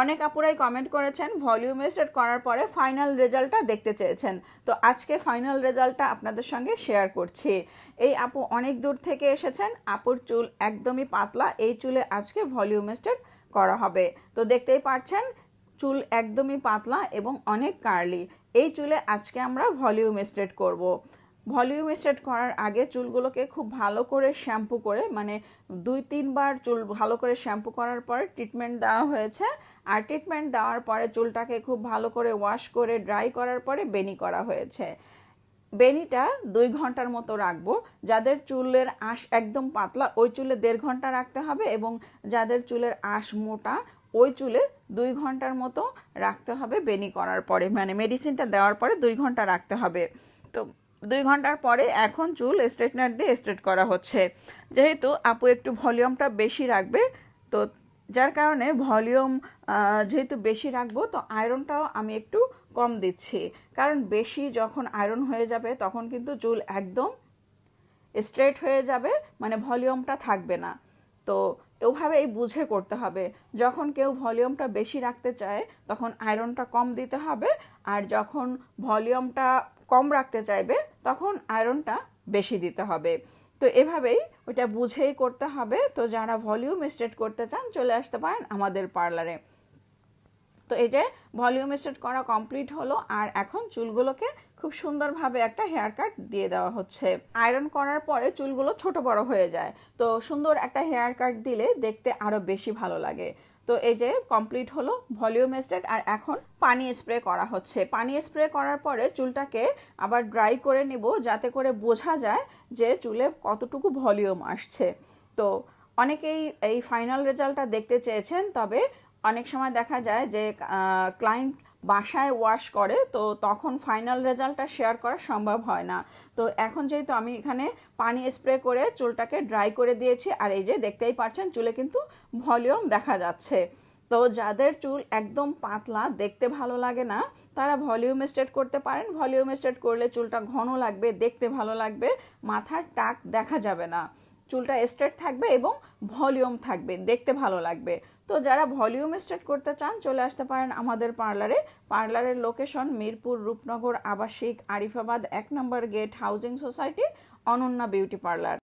অনেক আপুরাই কমেন্ট করেছেন ভলিউম সেট করার পরে ফাইনাল রেজাল্টটা দেখতে চেয়েছেন। তো আজকে ফাইনাল রেজাল্টটা আপনাদের সঙ্গে শেয়ার করছি। এই আপু অনেক দূর থেকে এসেছেন, আপুর চুল একদমই পাতলা, এই চুলে আজকে ভলিউম সেট করা হবে। তো দেখতেই পাচ্ছেন চুল একদমই পাতলা এবং অনেক কার্লি এই চুলে আজকে আমরা ভলিউম স্ট্রেট করব। ভলিউম স্ট্রেট করার আগে চুলগুলোকে খুব ভালো করে শ্যাম্পু করে মানে দুই, তিনবার চুল ভালো করে শ্যাম্পু করার পর ট্রিটমেন্ট দেওয়া হয়েছে। আর ট্রিটমেন্ট দেওয়ার পরে চুলটাকে খুব ভালো করে ওয়াশ করে ড্রাই করার পরে বেনি করা হয়েছে। বেনিটা দুই ঘণ্টার মতো রাখব। যাদের চুলের আঁশ একদম পাতলা, ওই চুলে দেড় ঘণ্টা রাখতে হবে এবং যাদের চুলের আঁশ মোটা, ওই চুলে দুই ঘণ্টার মতো রাখতে হবে বেনি করার পরে। মানে মেডিসিনটা দেওয়ার পরে দুই ঘণ্টা রাখতে হবে। তো দুই ঘণ্টার পরে এখন চুল স্ট্রেটনার দিয়ে স্ট্রেট করা হচ্ছে। যেহেতু আপু একটু ভলিউমটা বেশি রাখবে, তো যার কারণে ভলিউম যেহেতু বেশি রাখব, তো আয়রনটাও আমি একটু কম দিচ্ছি। কারণ বেশি যখন আয়রন হয়ে যাবে, তখন কিন্তু চুল একদম স্ট্রেট হয়ে যাবে মানে ভলিউমটা থাকবে না। তো ওভাবেই বুঝে করতে হবে। যখন কেউ ভলিউমটা বেশি রাখতে চায়, তখন আয়রনটা কম দিতে হবে, আর যখন ভলিউমটা কম রাখতে চাইবে তখন আয়রনটা বেশি দিতে হবে। তো এভাবেই ওটা বুঝেই করতে হবে। তো যারা ভলিউম স্ট্রেট করতে চান, চলে আসতে পারেন আমাদের পার্লারে তো এই যে ভলিউম স্ট্রেট করা কমপ্লিট হলো, আর এখন চুলগুলোকে খুব সুন্দরভাবে একটা হেয়ার কাট দিয়ে দেওয়া হচ্ছে। আয়রন করার পরে চুলগুলো ছোট বড় হয়ে যায়। তো সুন্দর একটা হেয়ার কাট দিলে দেখতে আরও বেশি ভালো লাগে। তো এই যে কমপ্লিট হলো ভলিউম স্ট্রেট আর এখন পানি স্প্রে করা হচ্ছে। পানি স্প্রে করার পরে চুলটাকে আবার ড্রাই করে নিব, যাতে করে বোঝা যায় যে চুলে কতটুকু ভলিউম আসছে। তো অনেকেই এই ফাইনাল রেজাল্টটা দেখতে চেয়েছেন, তবে অনেক সময় দেখা যায় যে ক্লায়েন্ট বাসায় ওয়াশ করে, তো তখন ফাইনাল রেজাল্টটা শেয়ার করা সম্ভব হয় না। তো এখন যেহেতু আমি এখানে পানি স্প্রে করে চুলটাকে ড্রাই করে দিয়েছি, আর এই যে দেখতেই পাচ্ছেন চুলে কিন্তু ভলিউম দেখা যাচ্ছে। তো যাদের চুল একদম পাতলা, দেখতে ভালো লাগে না, তারা ভলিউম স্ট্রেট করতে পারেন। ভলিউম স্ট্রেট করলে চুলটা ঘন লাগবে, দেখতে ভালো লাগবে, মাথার টাক দেখা যাবে না। চুলটা স্ট্রেট থাকবে এবং ভলিউম থাকবে, দেখতে ভালো লাগবে। তো যারা ভলিউম স্ট্রেট করতে চান, চলে আসতে পারেন আমাদের পার্লারে পার্লারের লোকেশন মিরপুর রূপনগর আবাসিক আরিফাবাদ এক নম্বর gate housing society Ananya beauty parlour